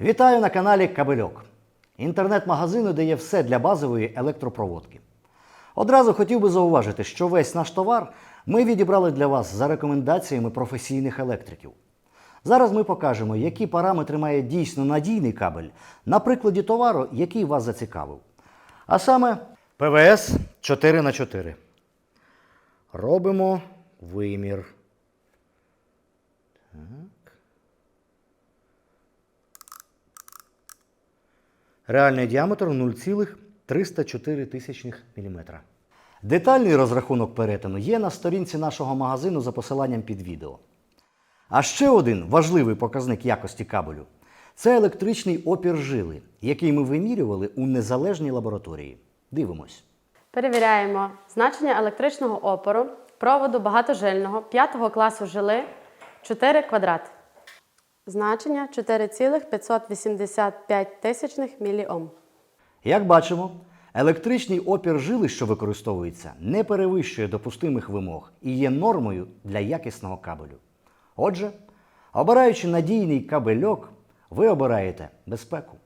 Вітаю на каналі Кабельок, інтернет-магазину, де є все для базової електропроводки. Одразу хотів би зауважити, що весь наш товар ми відібрали для вас за рекомендаціями професійних електриків. Зараз ми покажемо, які параметри має дійсно надійний кабель на прикладі товару, який вас зацікавив. А саме ПВС 4х4. Робимо вимір. Реальний діаметр 0,304 тисячних мм. Детальний розрахунок перетину є на сторінці нашого магазину за посиланням під відео. А ще один важливий показник якості кабелю це електричний опір жили, який ми вимірювали у незалежній лабораторії. Дивимось. Перевіряємо значення електричного опору проводу багатожильного 5 класу жили 4 квадрат. Значення 4,585 тисячних міліом. Як бачимо, електричний опір жили, що використовується, не перевищує допустимих вимог і є нормою для якісного кабелю. Отже, обираючи надійний кабельок, ви обираєте безпеку.